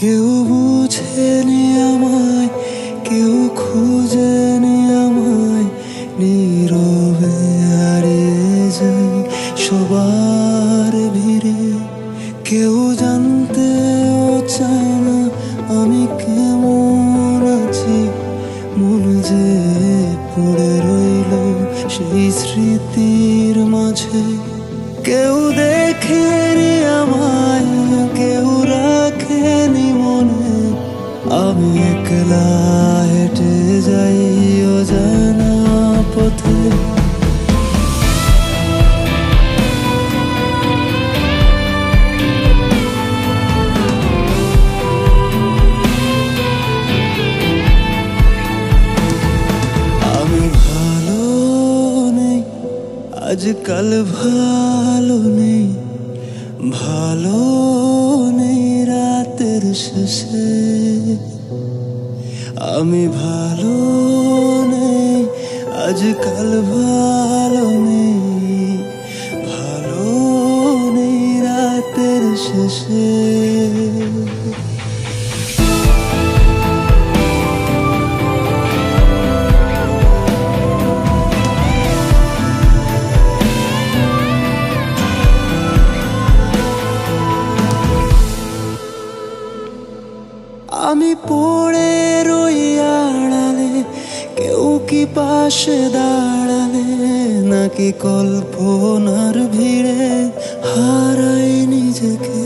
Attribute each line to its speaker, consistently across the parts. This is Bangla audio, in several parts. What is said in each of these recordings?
Speaker 1: কেউ বুঝেনি আমায়, কেউ খুঁজেনি আমায়। নীরবে হারিয়ে যাই সবার ভিড়ে, কেউ জানতে চায় না আমি কেমন আছি। মন যে পড়ে রইল সেই স্মৃতির মাঝে, কেউ দেখেনি আমায়, কেউ আমি একলা হেঁটে যাই পথে আমি ভালো নেই আজকাল ভালো নেই ভালো নেই রাতের শেষে আমি ভালো নেই আজকাল ভালো নেই। ভালো নেই রাতের শেষে। আমি পড়ে রই আড়ালে, কেউ কি পাশে দাঁড়ালে, নাকি কল্পনার ভিড়ে হারাই নিজেকে।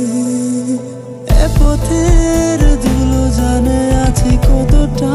Speaker 1: এ পথের ধুলো জানে আছি কতটা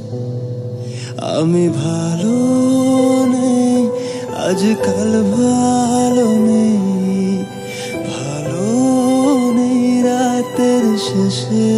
Speaker 1: আমি ভালো নেই আজকাল ভালো নেই। ভালো নেই রাতের শেষে।